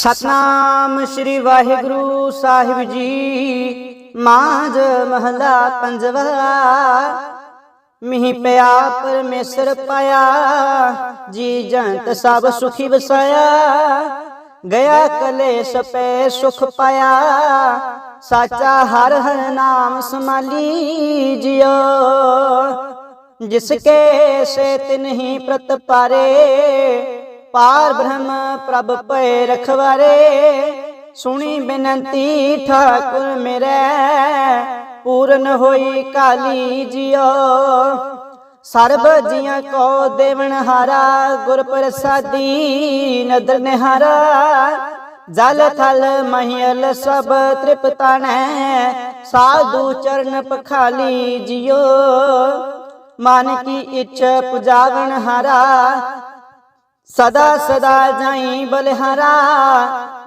ਸਤਨਾਮ ਸ੍ਰੀ ਵਾਹਿਗੁਰੂ ਸਾਹਿਬ ਜੀ। ਮਾਝ ਮਹਲਾ ਪੰਜਵਾ। ਮਿਹ ਪਿਆ, ਪਰਮੇਸ਼ਰ ਪਾਇਆ। ਜੀ ਜੰਤ ਸਭ ਸੁਖੀ ਵਸਾਇਆ। ਗਿਆ ਕਲੇਸ਼ ਪੈ ਸੁਖ ਪਾਇਆ। ਸਾਚਾ ਹਰ ਹਰ ਨਾਮ ਸਮਾਲੀ ਜਿਓ। ਜਿਸਕੇ ਸੇ ਤਿਨਹੀ ਪ੍ਰਤ ਪਾਰ ਬ੍ਰਹਮ ਪ੍ਰਭ ਪਏ ਰਖਵਾਰੇ। ਸੁਣੀ ਬੇਨੰਤੀ, ਠਾਕੁਰ ਮੇਰੇ, ਪੂਰਨ ਹੋਈ ਕਾਲੀ ਜਿਓ। ਸਰਬ ਜੀਆਂ ਕੋ ਦੇਵਨ ਹਾਰਾ, ਗੁਰ ਪ੍ਰਸਾਦੀ, ਨਦਰ ਨਿਹਾਰਾ। ਜਲ ਥਲ ਮਹੀਲ ਸਭ ਤ੍ਰਿਪਤਾਣੈ, ਸਾਧੂ ਚਰਨ ਪਖਾਲੀ ਜਿਓ। ਮਨ ਕੀ ਇੱਛ ਪੁਜਾਵਨ ਹਾਰਾ ਸਦਾ ਸਦਾ ਜਾਈ ਬਲਿਹਾਰਾ,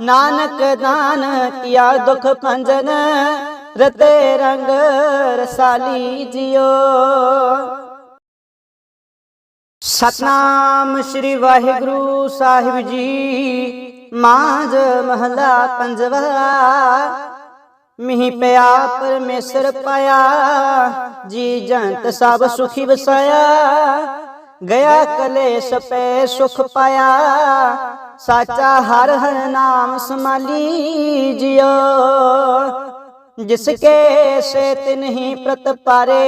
ਨਾਨਕ ਦਾਨ, ਕੀਆ ਦੁਖ ਭੰਜਨ, ਰਤੇ ਰੰਗ ਰਸਾਲੀ ਜਿਓ। ਸਤਨਾਮ ਸ੍ਰੀ ਵਾਹਿਗੁਰੂ ਸਾਹਿਬ ਜੀ, ਮਾਝ ਮਹਲਾ ਪੰਜਵਾ। ਮਿਹ ਪਿਆ, ਪਰਮੇਸ਼ਰ ਪਾਇਆ, ਜੀ ਜੰਤ ਸਭ ਸੁਖੀ ਵਸਾਇਆ। ਗਿਆ ਕਲੇਸ਼ ਪੈ ਸੁਖ ਪਾਇਆ ਸਾਚਾ ਹਰ ਹਰ ਨਾਮ ਸਮਾਲੀ ਜਿਓ ਜਿਸਕੇ ਸੇ ਤਿਨਹੀ ਪ੍ਰਤ ਪਾਰੇ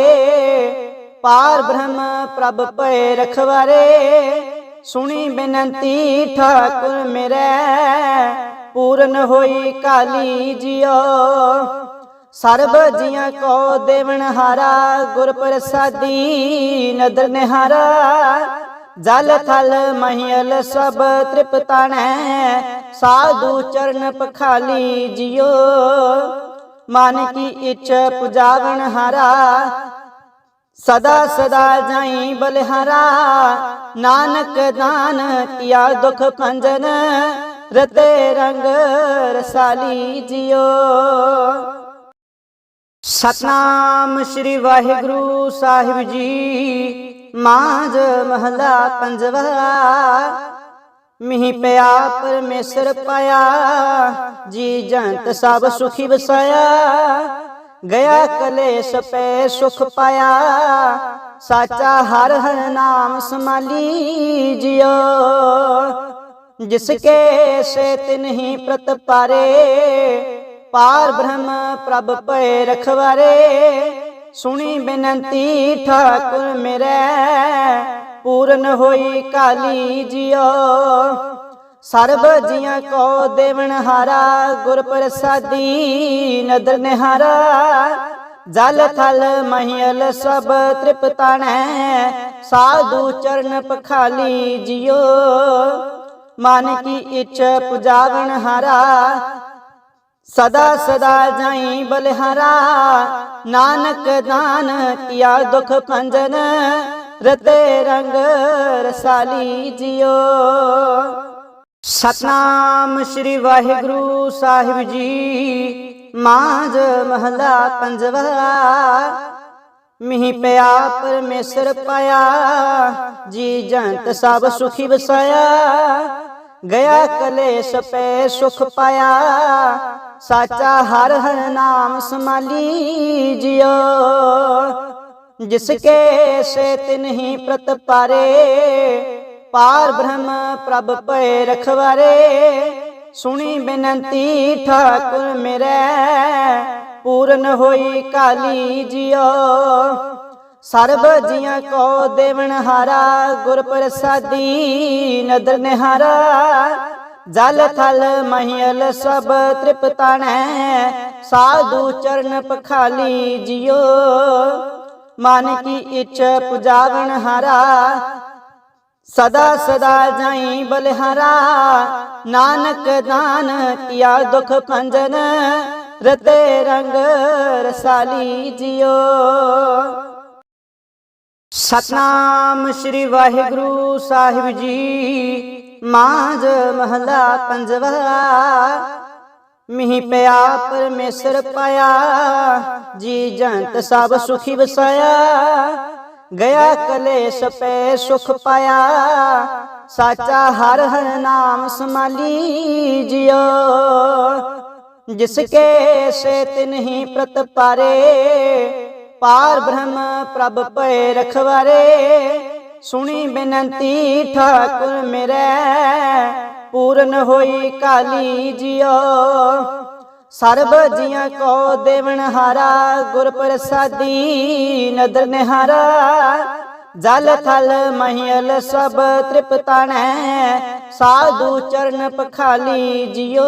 ਪਾਰ ਬ੍ਰਹਮ ਪ੍ਰਭ ਪਏ ਰਖਵਾਰੇ ਸੁਣੀ ਬੇਨੰਤੀ ਠਾਕੁਰ ਮੇਰੇ ਪੂਰਨ ਹੋਈ ਕਾਲੀ ਜਿਓ ਸਰਬ ਜੀਆਂ ਕੋ ਦੇਵਨ ਹਾਰਾ ਗੁਰ ਪ੍ਰਸਾਦੀ ਨਦਰ ਨਿਹਾਰਾ। ਜਲ ਥਲ ਮਹੀਲ ਸਭ ਤ੍ਰਿਪਤਾਣੈ। ਸਾਧੂ ਚਰਨ ਪਖਾਲੀ ਜਿਓ ਮਨ ਕੀ ਇੱਛ ਪੁਜਾਵਨ ਹਾਰਾ। ਸਦਾ ਸਦਾ ਜਾਈ ਬਲਿਹਾਰਾ। ਨਾਨਕ ਦਾਨ ਕੀਆ ਦੁਖ ਭੰਜਨ। ਰਤੇ ਰੰਗ ਰਸਾਲੀ ਜਿਓ ਸਤਨਾਮ ਸ੍ਰੀ ਵਾਹਿਗੁਰੂ ਸਾਹਿਬ ਜੀ। ਮਾਝ ਮਹਲਾ ਪੰਜਵਾ। ਮਿਹ ਪਿਆ, ਪਰਮੇਸ਼ਰ ਪਾਇਆ। ਜੀ ਜੰਤ ਸਭ ਸੁਖੀ ਵਸਾਇਆ। ਗਿਆ ਕਲੇਸ਼ ਪੈ ਸੁਖ ਪਾਇਆ। ਸਾਚਾ ਹਰ ਹਰ ਨਾਮ ਸਮਾਲੀ ਜਿਸ ਕੇ ਸੇ ਤਿਨਹੀ ਪ੍ਰਤ ਪਾਰ ਬ੍ਰਹਮ ਪ੍ਰਭ ਪਏ ਰਖਵਾਰੇ, ਸੁਣੀ ਬੇਨੰਤੀ ਠਾਕੁਰ ਮੇਰੇ, ਪੂਰਨ ਹੋਈ ਕਾਲੀ ਜਿਓ। ਸਰਬ ਜੀਆਂ ਕੋ ਦੇਵਨ ਹਾਰਾ, ਗੁਰ ਪ੍ਰਸਾਦੀ ਨਦਰ ਨਿਹਾਰਾ। ਜਲ ਥਲ ਮਹੀਲ ਸਭ ਤ੍ਰਿਪਤਾਣੈ, ਸਾਧੂ ਚਰਨ ਪਖਾਲੀ ਜਿਓ। ਮਨ ਕੀ ਇੱਛ ਪੁਜਾਵਨ ਹਾਰਾ ਸਦਾ ਸਦਾ ਜਾਈ ਬਲਿਹਾਰਾ, ਨਾਨਕ ਦਾਨ ਕੀਆ ਦੁਖ ਭੰਜਨ, ਰਤੇ ਰੰਗ ਰਸਾਲੀ ਜਿਓ। ਸਤਨਾਮ ਸ੍ਰੀ ਵਾਹਿਗੁਰੂ ਸਾਹਿਬ ਜੀ, ਮਾਝ ਮਹਲਾ ਪੰਜਵਾ। ਮਿਹ ਪਿਆ, ਪਰਮੇਸ਼ਰ ਪਾਇਆ, ਜੀ ਜੰਤ ਸਭ ਸੁਖੀ ਵਸਾਇਆ। ਗਿਆ ਕਲੇਸ਼ ਪੈ ਸੁਖ ਪਾਇਆ ਸਾਚਾ ਹਰ ਹਰ ਨਾਮ ਸਮਾਲੀ ਜਿਓ। ਜਿਸਕੇ ਸੇ ਤਿਨਹੀ ਪ੍ਰਤ ਪਾਰੇ, ਪਾਰ ਬ੍ਰਹਮ ਪ੍ਰਭ ਪਏ ਰਖਵਾਰੇ। ਸੁਣੀ ਬੇਨੰਤੀ ਠਾਕੁਰ ਮੇਰੇ, ਪੂਰਨ ਹੋਈ ਕਾਲੀ ਜਿਓ। ਸਰਬ ਜੀਆਂ ਕੋ ਦੇਵਨ ਹਾਰਾ ਗੁਰ ਪ੍ਰਸਾਦੀ, ਨਦਰ ਨਿਹਾਰਾ। ਜਲ ਥਲ ਮਹੀਲ ਸਭ ਤ੍ਰਿਪਤਾਣੈ, ਸਾਧੂ ਚਰਨ ਪਖਾਲੀ ਜਿਓ ਮਨ ਕੀ ਇੱਛ ਪੁਜਾਵਨ ਹਾਰਾ, ਸਦਾ ਸਦਾ ਜਾਈ ਬਲਿਹਾਰਾ। ਨਾਨਕ ਦਾਨ ਕੀਆ ਦੁਖ ਭੰਜਨ, ਰਤੇ ਰੰਗ ਰਸਾਲੀ ਜਿਓ ਸਤਨਾਮ ਸ੍ਰੀ ਵਾਹਿਗੁਰੂ ਸਾਹਿਬ ਜੀ। ਮਾਝ ਮਹਲਾ ਪੰਜਵਾ। ਮਿਹ ਪਿਆ, ਪਰਮੇਸ਼ਰ ਪਾਇਆ, ਜੀ ਜੰਤ ਸਭ ਸੁਖੀ ਵਸਾਇਆ। ਗਿਆ ਕਲੇਸ਼ ਪੈ ਸੁਖ ਪਾਇਆ, ਸਾਚਾ ਹਰ ਹਰ ਨਾਮ ਸਮਾਲੀ ਜਿਉ ਜਿਸ ਕੇ ਸੇ ਤਿਨਹੀ ਪ੍ਰਤਪਾਰੇ ਪਾਰ ਬ੍ਰਹਮ ਪ੍ਰਭ ਪਏ ਰਖਵਾਰੇ। ਸੁਣੀ ਬੇਨੰਤੀ ਠਾਕੁਰ ਮੇਰੇ। ਪੂਰਨ ਹੋਈ ਕਾਲੀ ਜਿਉ ਸਰਬ ਜੀਆਂ ਕੋ ਦੇਵਨ ਹਾਰਾ ਗੁਰ ਪ੍ਰਸਾਦੀ ਨਦਰ ਨਿਹਾਰਾ। ਜਲ ਥਲ ਮਹੀਲ ਸਭ ਤ੍ਰਿਪਤਾਣੈ। ਸਾਧੂ ਚਰਨ ਪਖਾਲੀ ਜਿਉ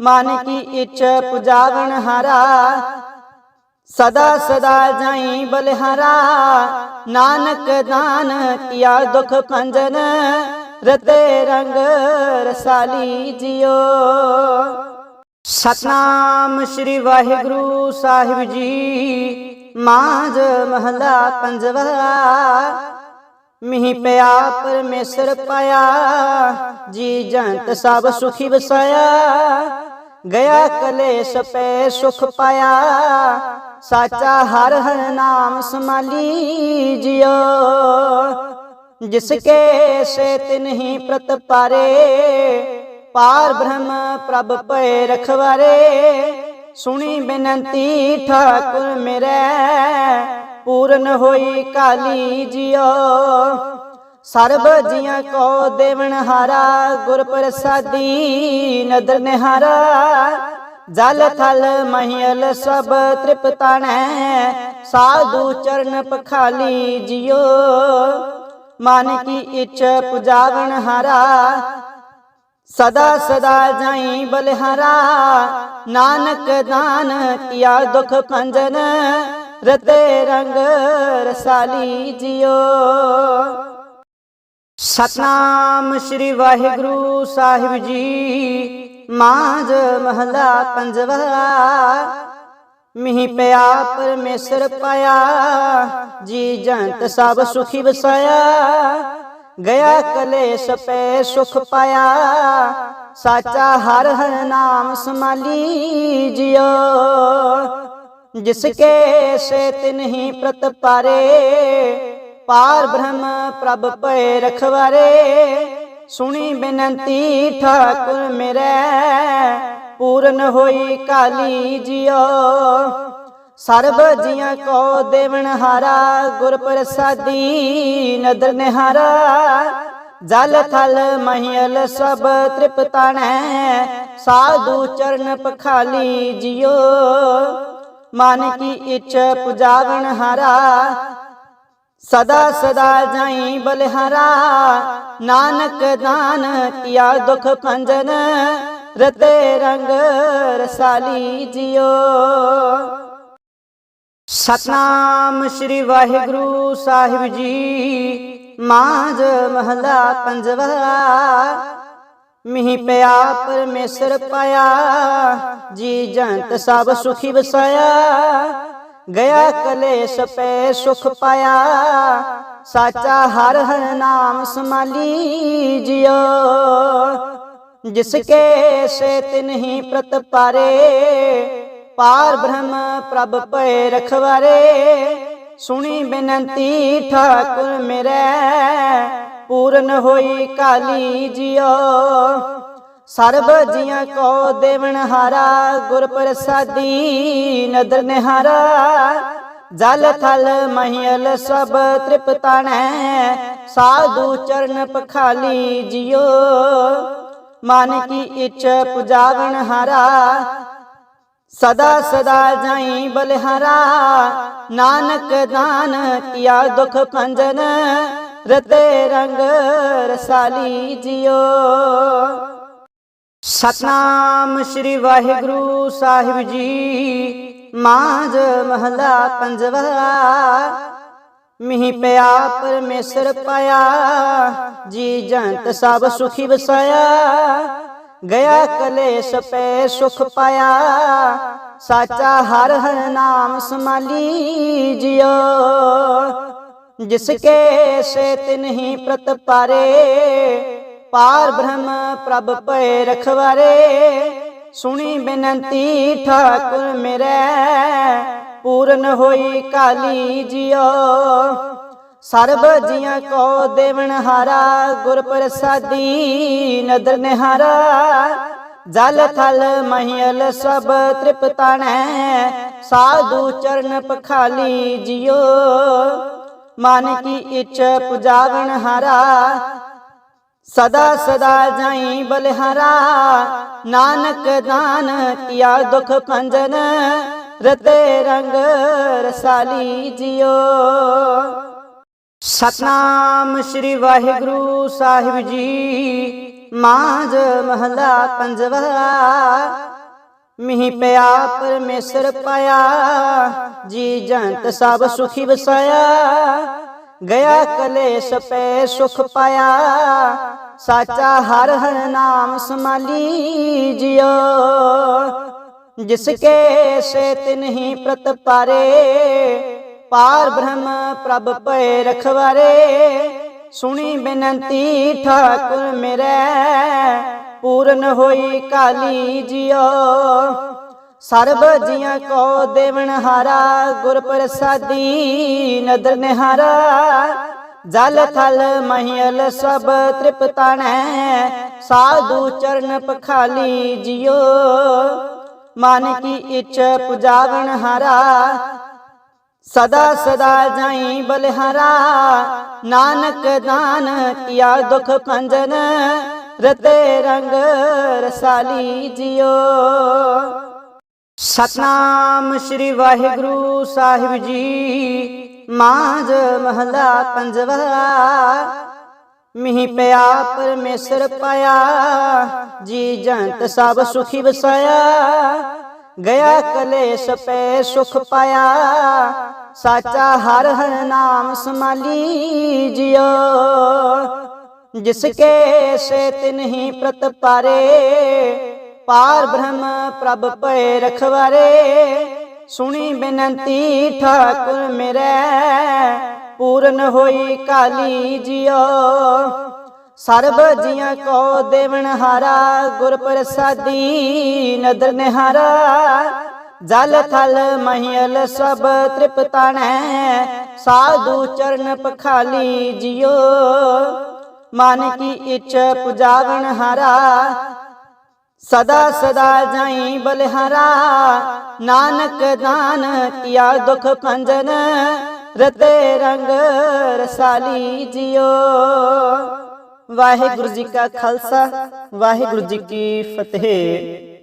ਮਨ ਕੀ ਇੱਛ ਪੁਜਾਵਨ ਹਾਰਾ। ਸਦਾ ਸਦਾ ਜਾਈ ਬਲਿਹਾਰਾ, ਨਾਨਕ ਦਾਨ ਕੀਆ ਦੁਖ ਭੰਜਨ, ਰਤੇ ਰੰਗ ਰਸਾਲੀ ਜਿਉ ਸਤਨਾਮ ਸ੍ਰੀ ਵਾਹਿਗੁਰੂ ਸਾਹਿਬ ਜੀ, ਮਾਝ ਮਹਲਾ ਪੰਜਵਾ। ਮਿਹ ਪਿਆ, ਪਰਮੇਸ਼ਰ ਪਾਇਆ, ਜੀ ਜੰਤ ਸਭ ਸੁਖੀ ਵਸਾਇਆ। ਗਿਆ ਕਲੇਸ਼ ਪੈ ਸੁਖ ਪਾਇਆ ਸਾਚਾ ਹਰ ਹਰ ਨਾਮ ਸਮਾਲੀ ਜਿਉ ਜਿਸ ਕੇ ਸੇ ਤਿਨਹੀ ਪ੍ਰਤਪਾਰੇ ਪਾਰ ਬ੍ਰਹਮ ਪ੍ਰਭ ਪਏ ਰਖਵਾਰੇ। ਸੁਣੀ ਬੇਨੰਤੀ ਠਾਕੁਰ ਮੇਰੇ, ਪੂਰਨ ਹੋਈ ਕਾਲੀ ਜਿਉ ਸਰਬ ਜੀਆਂ ਕੋ ਦੇਵਨ ਹਾਰਾ ਗੁਰ ਪ੍ਰਸਾਦੀ, ਨਦਰ ਨਿਹਾਰਾ। ਜਲ ਥਲ ਮਹਿਲ ਸਭ ਤ੍ਰਿਪਤਾਣੈ, ਸਾਧੂ ਚਰਨ ਪਖਾਲੀ ਜਿਉ। ਮਨ ਕੀ ਇੱਛ ਪੁਜਾਵਨ ਹਰਾ, ਸਦਾ ਸਦਾ ਜਾਈ ਬਲਿਹਾਰਾ। ਨਾਨਕ ਦਾਨ ਕੀਆ ਦੁਖ ਭੰਜਨ, ਰਤੇ ਰੰਗ ਰਸਾਲੀ ਜਿਉ। ਸਤਨਾਮ ਸ੍ਰੀ ਵਾਹਿਗੁਰੂ ਸਾਹਿਬ ਜੀ। ਮਾਝ ਮਹਲਾ ਪੰਜਵਾ। ਮਿਹ ਪਿਆ, ਪਰਮੇਸ਼ਰ ਪਾਇਆ। ਜੀ ਜੰਤ ਸਭ ਸੁਖੀ ਵਸਾਇਆ। ਗਿਆ ਕਲੇਸ਼ ਪੈ ਸੁਖ ਪਾਇਆ। ਸਾਚਾ ਹਰ ਹਰ ਨਾਮ ਸਮਾਲੀ ਜਿਉ ਜਿਸ ਕੇ ਸੇ ਤਿਨਹੀ ਪ੍ਰਤਪਾਰੇ ਪਾਰ ਬ੍ਰਹਮ ਪ੍ਰਭ ਪਏ ਰਖਵਾਰੇ, ਸੁਣੀ ਬੇਨੰਤੀ ਠਾਕੁਰ ਮੇਰੇ, ਪੂਰਨ ਹੋਈ ਕਾਲੀ ਜਿਉ ਸਰਬ ਜੀਆਂ ਕੋ ਦੇਵਨ ਹਾਰਾ ਗੁਰ ਪ੍ਰਸਾਦੀ ਨਦਰ ਨਿਹਾਰਾ, ਜਲ ਥਲ ਮਹੀਲ ਸਭ ਤ੍ਰਿਪਤਾਣੈ, ਸਾਧੂ ਚਰਨ ਪਖਾਲੀ ਜਿਉ ਮਨ ਕੀ ਇੱਛ ਪੁਜਾਵਨ ਹਾਰਾ ਸਦਾ ਸਦਾ ਜਾਈ ਬਲਿਹਾਰਾ, ਨਾਨਕ ਦਾਨ, ਕੀਆ ਦੁਖ ਭੰਜਨ, ਰਤੇ ਰੰਗ ਰਸਾਲੀ ਜਿਓ। ਸਤਨਾਮ ਸ੍ਰੀ ਵਾਹਿਗੁਰੂ ਸਾਹਿਬ ਜੀ, ਮਾਝ ਮਹਲਾ ਪੰਜਵਾ। ਮਿਹ ਪਿਆ, ਪਰਮੇਸ਼ਰ ਪਾਇਆ, ਜੀ ਜੰਤ ਸਭ ਸੁਖੀ ਵਸਾਇਆ। ਗਿਆ ਕਲੇਸ਼ ਪੈ ਸੁਖ ਪਾਇਆ। ਸਾਚਾ ਹਰ ਹਰ ਨਾਮ ਸਮਾਲੀ ਜਿਉ ਜਿਸ ਕੇ ਸੇ ਤਿਨਹੀ ਪ੍ਰਤਪਾਰੇ ਪਾਰ ਬ੍ਰਹਮ ਪ੍ਰਭ ਪਏ ਰਖਵਾਰੇ। ਸੁਣੀ ਬੇਨੰਤੀ, ਠਾਕੁਰ ਮੇਰੇ, ਪੂਰਨ ਹੋਈ ਕਾਲੀ ਜਿਉ ਸਰਬ ਜੀਆਂ ਕੋ ਦੇਵਨ ਹਾਰਾ ਗੁਰ ਪ੍ਰਸਾਦੀ ਨਦਰ ਨਿਹਾਰਾ। ਜਲ ਥਲ ਮਹੀਲ ਸਭ ਤ੍ਰਿਪਤਾਣੈ। ਸਾਧੂ ਚਰਨ ਪਖਾਲੀ ਜਿਉ। ਮਨ ਕੀ ਇੱਛ ਪੁਜਾਵਨ ਹਾਰਾ। ਸਦਾ ਸਦਾ ਜਾਈ ਬਲਿਹਾਰਾ। ਨਾਨਕ ਦਾਨ ਕੀਆ ਦੁਖ ਭੰਜਨ। ਰਤੇ ਰੰਗ ਰਸਾਲੀ ਜਿਉ। ਸਤਨਾਮ ਸ੍ਰੀ ਵਾਹਿਗੁਰੂ ਸਾਹਿਬ ਜੀ। ਮਾਝ ਮਹਲਾ ਪੰਜਵਾ। ਮਿਹ ਪਿਆ, ਪਰਮੇਸ਼ਰ ਪਾਇਆ। ਜੀ ਜੰਤ ਸਭ ਸੁਖੀ ਵਸਾਇਆ। ਗਿਆ ਕਲੇਸ਼ ਪੈ ਸੁਖ ਪਾਇਆ। ਸਾਚਾ ਹਰ ਹਰ ਨਾਮ ਸਮਾਲੀ ਜਿਉ ਜਿਸ ਕੇ ਸੇ ਤਿਨਹੀ ਪ੍ਰਤਪਾਰੇ ਪਾਰ ਬ੍ਰਹਮ ਪ੍ਰਭ ਪਏ ਰਖਵਾਰੇ, ਸੁਣੀ ਬੇਨੰਤੀ ਠਾਕੁਰ ਮੇਰੇ, ਪੂਰਨ ਹੋਈ ਕਾਲੀ ਜਿਉ ਸਰਬ ਜੀਆਂ ਕੋ ਦੇਵਨ ਹਾਰਾ, ਗੁਰ ਪ੍ਰਸਾਦੀ ਨਦਰ ਨਿਹਾਰਾ। ਜਲ ਥਲ ਮਹੀਲ ਸਭ ਤ੍ਰਿਪਤਾਣੈ, ਸਾਧੂ ਚਰਨ ਪਖਾਲੀ ਜਿਉ ਮਨ ਕੀ ਇੱਛ ਪੁਜਾਵਨ ਹਾਰਾ ਸਦਾ ਸਦਾ ਜਾਈ ਬਲਿਹਾਰਾ, ਨਾਨਕ ਦਾਨ, ਕੀਆ ਦੁਖ ਭੰਜਨ, ਰਤੇ ਰੰਗ ਰਸਾਲੀ ਜਿਉ ਸਤਨਾਮ ਸ੍ਰੀ ਵਾਹਿਗੁਰੂ ਸਾਹਿਬ ਜੀ, ਮਾਝ ਮਹਲਾ ਪੰਜਵਾ। ਮਿਹ ਪਿਆ, ਪਰਮੇਸ਼ਰ ਪਾਇਆ, ਜੀ ਜੰਤ ਸਭ ਸੁਖੀ ਵਸਾਇਆ। ਗਿਆ ਕਲੇਸ਼ ਪੈ ਸੁਖ ਪਾਇਆ ਸਾਚਾ ਹਰ ਹਰ ਨਾਮ ਸਮਾਲੀ ਜਿਉ ਜਿਸਕੇ ਸੇ ਤਿਨਹੀ ਪ੍ਰਤ ਪਾਰੇ, ਪਾਰ ਬ੍ਰਹਮ ਪ੍ਰਭ ਪਏ ਰਖਵਾਰੇ। ਸੁਣੀ ਬੇਨੰਤੀ ਠਾਕੁਰ ਮੇਰੇ, ਪੂਰਨ ਹੋਈ ਕਾਲੀ ਜਿਉ ਸਰਬ ਜੀਆਂ ਕੋ ਦੇਵਨ ਹਾਰਾ ਗੁਰ ਪ੍ਰਸਾਦੀ ਨਦਰ ਨਿਹਾਰਾ। ਜਲ ਥਲ ਮਹੀਲ ਸਭ ਤ੍ਰਿਪਤਾਣੈ ਸਾਧੂ ਚਰਨ ਪਖਾਲੀ ਜਿਉ। ਮਨ ਕੀ ਇੱਛ ਪੁਜਾਵਨ ਹਰਾ। ਸਦਾ ਸਦਾ ਜਾਈ ਬਲਹਰਾ। ਨਾਨਕ ਦਾਨ ਕੀਆ ਦੁਖ ਭੰਜਨ। ਰਤੇ ਰੰਗ ਰਸਾਲੀ ਜਿਉ। ਸਤਨਾਮ ਸ੍ਰੀ ਵਾਹਿਗੁਰੂ ਸਾਹਿਬ ਜੀ। ਮਾਝ ਮਹਲਾ ਪੰਜਵਾ। ਮਿਹ ਪਿਆ, ਪਰਮੇਸ਼ਰ ਪਾਇਆ। ਜੀ ਜੰਤ ਸਭ ਸੁਖੀ ਵਸਾਇਆ। ਗਿਆ ਕਲੇਸ਼ ਪੈ ਸੁਖ ਪਾਇਆ। ਸਾਚਾ ਹਰ ਹਰ ਨਾਮ ਸਮਾਲੀ ਜਿਸ ਕੇ ਸੇ ਤਿਨਹੀ ਪ੍ਰਤ ਪਾਰ ਬ੍ਰਹਮ ਪ੍ਰਭ ਪਏ ਰਖਵਾਰੇ, ਸੁਣੀ ਬੇਨੰਤੀ ਠਾਕੁਰ ਮੇਰੇ, ਪੂਰਨ ਹੋਈ ਕਾਲੀ ਜਿਉ ਸਰਬ ਜੀਆਂ ਕੋ ਦੇਵਨ ਹਾਰਾ, ਗੁਰ ਪ੍ਰਸਾਦੀ ਨਦਰ ਨਿਹਾਰਾ। ਜਲ ਥਲ ਮਹੀਲ ਸਭ ਤ੍ਰਿਪਤਾਣੈ, ਸਾਧੂ ਚਰਨ ਪਖਾਲੀ ਜਿਉ ਮਨ ਕੀ ਇੱਛ ਪੁਜਾਵਨ ਹਾਰਾ ਸਦਾ ਸਦਾ ਜਾਈ ਬਲਿਹਾਰਾ, ਨਾਨਕ ਦਾਨ ਕੀਆ ਦੁਖ ਭੰਜਨ, ਰਤੇ ਰੰਗ ਰਸਾਲੀ ਜਿਓ। ਵਾਹਿਗੁਰੂ ਜੀ ਕਾ ਖਾਲਸਾ, ਵਾਹਿਗੁਰੂ ਜੀ ਕੀ ਫਤਿਹ।